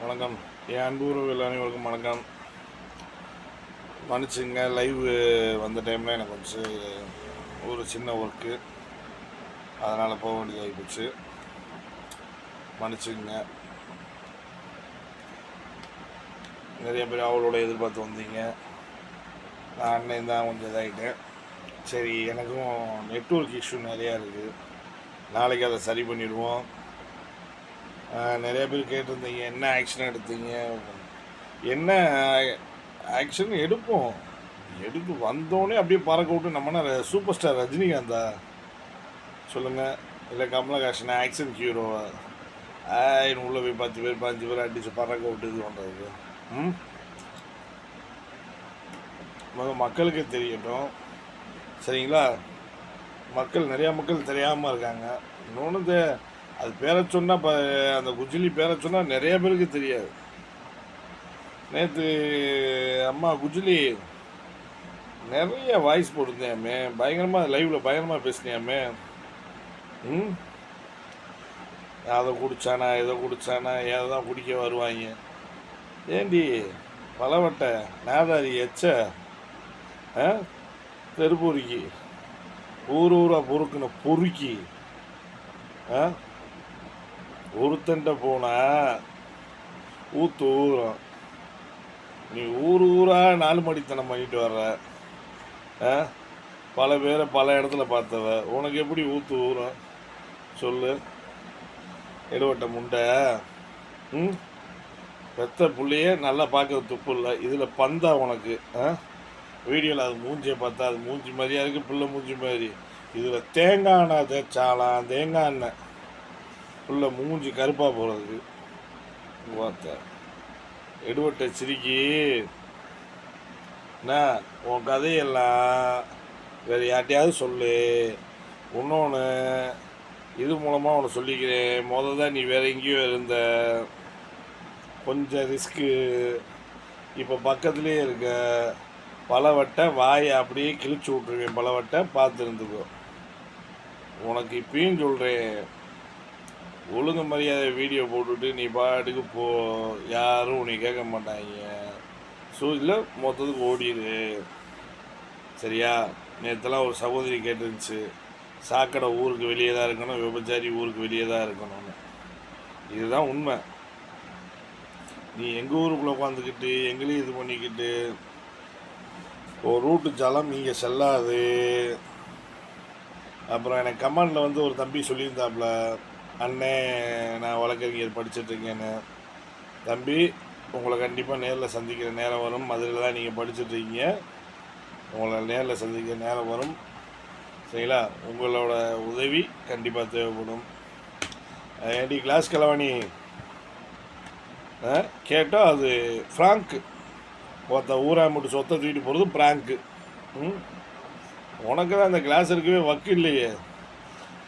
வணக்கம். என் அன்பு உறவுகள் அனைவருக்கும் வணக்கம். மன்னிச்சுங்க லைவ் வந்த டைமில் எனக்கு கொஞ்சம் ஒரு சின்ன ஒர்க்கு அதனால் போக வேண்டியதாகி போச்சு. மன்னிச்சுங்க. நிறைய பேர் அவளோட எதிர்பார்த்து வந்தீங்க. நான் அண்ணன் தான் கொஞ்சம் இதாகிட்டேன் சரி எனக்கும் நெட்வொர்க் இஷ்யூ நிறையா இருக்குது நாளைக்கு அதை சரி பண்ணிடுவோம். நிறைய பேர் கேட்டிருந்தீங்க என்ன ஆக்ஷன் எடுத்தீங்க? என்ன ஆக்ஷன் எடுப்போம்? எடுத்து வந்தோடனே அப்படியே பறக்க விட்டு நம்மனா சூப்பர் ஸ்டார் ரஜினிகாந்தா? சொல்லுங்கள் இல்லை கமலஹாசன் ஆக்ஷன் ஹீரோவா ஆயின்னு உள்ளே போய் பத்து பேர் பதினஞ்சு பேர் அடித்து பறக்க விட்டு இது பண்ணுறது ம்? மக்களுக்கு தெரியட்டும். சரிங்களா? மக்கள் நிறையா மக்கள் தெரியாமல் இருக்காங்க. இன்னொன்று அது பேரை சொன்னால் இப்போ அந்த குஜிலி பேரை சொன்னால் நிறைய பேருக்கு தெரியாது. நேற்று அம்மா குஜிலி நிறைய வாய்ஸ் போட்டிருந்தேமே பயங்கரமாக லைவில் பயங்கரமாக பேசினியாமே. ம்? அதை குடிச்சானா இதை குடிச்சானா ஏதை தான் குடிக்க வருவாங்க. ஏண்டி பலவட்டை நாதாரி எச்ச ஆ? தெருப்பொறுக்கி. ஊர் ஊராக பொறுக்குன பொறுக்கி ஆ? ஒருத்தன்ட்ட போனால் ஊத்து ஊறும். நீ ஊர் ஊராக நாலு மணித்தனம் பண்ணிட்டு வர்ற. ஆ? பல பேரை பல இடத்துல பார்த்தவ. உனக்கு எப்படி ஊத்து ஊறும்? சொல்லு. எடுவட்ட முண்டை. ம்? பெத்த புள்ளையே நல்லா பார்க்க துப்பு இல்லை. இதில் பந்தா உனக்கு. ஆ? வீடியோவில் அது மூஞ்சியை பார்த்தா அது மூஞ்சி மாதிரியா இருக்குது பிள்ளை மூஞ்சி மாதிரி. இதில் தேங்காய் எண்ணெய் தேய்ச்சாலாம். தேங்காய் எண்ணெய். உள்ள மூஞ்சி கருப்பாக போகிறதுக்கு பார்த்த எடுவட்ட சிரிக்கி. என்ன உன் கதையெல்லாம் வேறு யார்ட்டையாவது சொல்லு. இன்னொன்று இது மூலமாக உனக்கு சொல்லிக்கிறேன். முத தான் நீ வேறு எங்கேயோ இருந்த. கொஞ்சம் ரிஸ்க்கு இப்போ பக்கத்துலேயே இருக்க. பலவட்டை வாயை அப்படியே கிழிச்சு விட்ருவேன் பலவட்டை பார்த்துருந்துக்கோ உனக்கு இப்பயும் சொல்கிறேன் ஒழுங்கு மரியாதை வீடியோ போட்டுட்டு நீ பாட்டுக்கு போ யாரும் உன்னை கேட்க மாட்டாங்க ஸோ இல்லை மொத்தத்துக்கு ஓடிடு. சரியா? நேற்றுலாம் ஒரு சகோதரி கேட்டுருந்துச்சு. சாக்கடை ஊருக்கு வெளியே தான் இருக்கணும் விபச்சாரி ஊருக்கு வெளியே தான் இருக்கணும்னு. இதுதான் உண்மை. நீ எங்கள் ஊருக்குள்ளே உட்காந்துக்கிட்டு எங்களையும் இது பண்ணிக்கிட்டு ஒரு ரூட்டு ஜலம் இங்கே செல்லாது. அப்புறம் எனக்கு கமாண்டில் வந்து ஒரு தம்பி சொல்லியிருந்தாப்புல அண்ணே நான் வழக்கறிஞர் படிச்சுட்ருக்கேன்னு. தம்பி உங்களை கண்டிப்பாக நேரில் சந்திக்கிற நேரம் வரும். மதுரையில் தான் நீங்கள் படிச்சுட்ருக்கீங்க. உங்களை நேரில் சந்திக்கிற நேரம் வரும். சரிங்களா? உங்களோட உதவி கண்டிப்பாக தேவைப்படும். ஏடி கிளாஸ் கலவாணி கேட்டால் அது ஃப்ராங்க்கு ஒருத்த ஊரா மட்டும் சொத்தை தூக்கிட்டு போகிறது பிராங்க்கு ம்? உனக்கு தான் அந்த கிளாஸ் இருக்கவே வக்கு இல்லையே.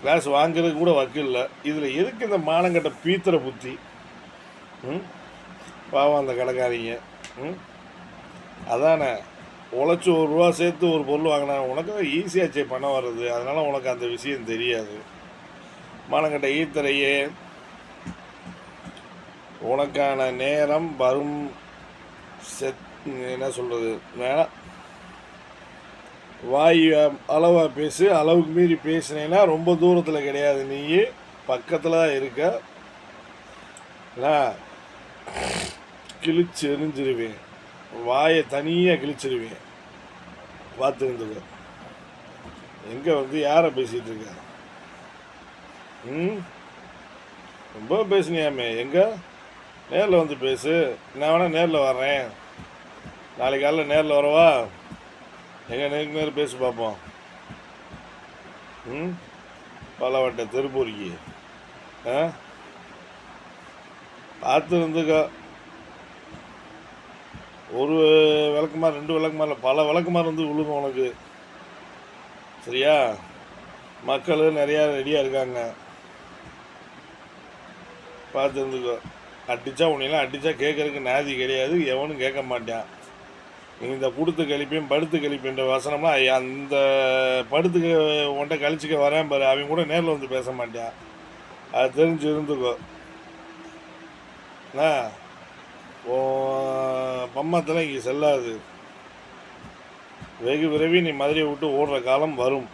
கிளாஸ் வாங்குறதுக்கு கூட வக்கு இல்லை இதில் எதுக்கு இந்த மானங்கட்ட பீத்திர புத்தி? ம்? பாவம் அந்த கடைக்காரிங்க. ம்? அதானே. உழைச்சி ஒரு ரூபா சேர்த்து ஒரு பொருள் வாங்கினா உனக்கு தான் ஈஸியாச்சே பணம் வர்றது. அதனால் உனக்கு அந்த விஷயம் தெரியாது. மானங்கட்ட ஈத்தரையே உனக்கான நேரம் வரும் செத் என்ன சொல்கிறது வேணாம். வாய் அளவாக பேசு. அளவுக்கு மீறி பேசினேன்னா ரொம்ப தூரத்தில் கிடையாது. நீ பக்கத்தில் தான் இருக்க. நான் கிழிச்சு எரிஞ்சிருவேன். வாயை தனியாக கிழிச்சிருவேன். பார்த்து இருந்துக்க எங்கே வந்து யாரை பேசிகிட்டு இருக்க? ம்? ரொம்ப பேசுனியாமே. எங்கே? நேரில் வந்து பேசு. நான் வேணால் நேரில் வர்றேன். நாளைக்கு காலைல நேரில் வரவா? எங்கே நேருக்கு நேரம் பேசி பார்ப்போம் ம்? பலவட்டை திருப்பூரிக்கு. ஆ? பார்த்து இருந்துக்கோ ஒரு விளக்குமார் ரெண்டு விளக்குமார் பல விளக்குமார் வந்து விழுகும் உனக்கு. சரியா? மக்கள் நிறையா ரெடியாக இருக்காங்க. பார்த்து இருந்துக்கோ அடித்தா உன்னையெல்லாம் அடித்தா கேட்குறதுக்கு நாதி கிடையாது எவனும் கேட்க மாட்டான். இந்த கொடுத்து கழிப்பேன் படுத்து கழிப்புன்ற வசனம்லாம் அந்த படுத்துக்கு உன்ட்ட கழிச்சிக்க வரேன் பாரு. அவங்க கூட நேரில் வந்து பேச மாட்டேன். அது தெரிஞ்சு இருந்துக்கோ. என்ன? ஓ பம்மத்தில் இங்கே செல்லாது. வெகு விரைவில் நீ மதுரையை விட்டு ஓடுற காலம் வரும்.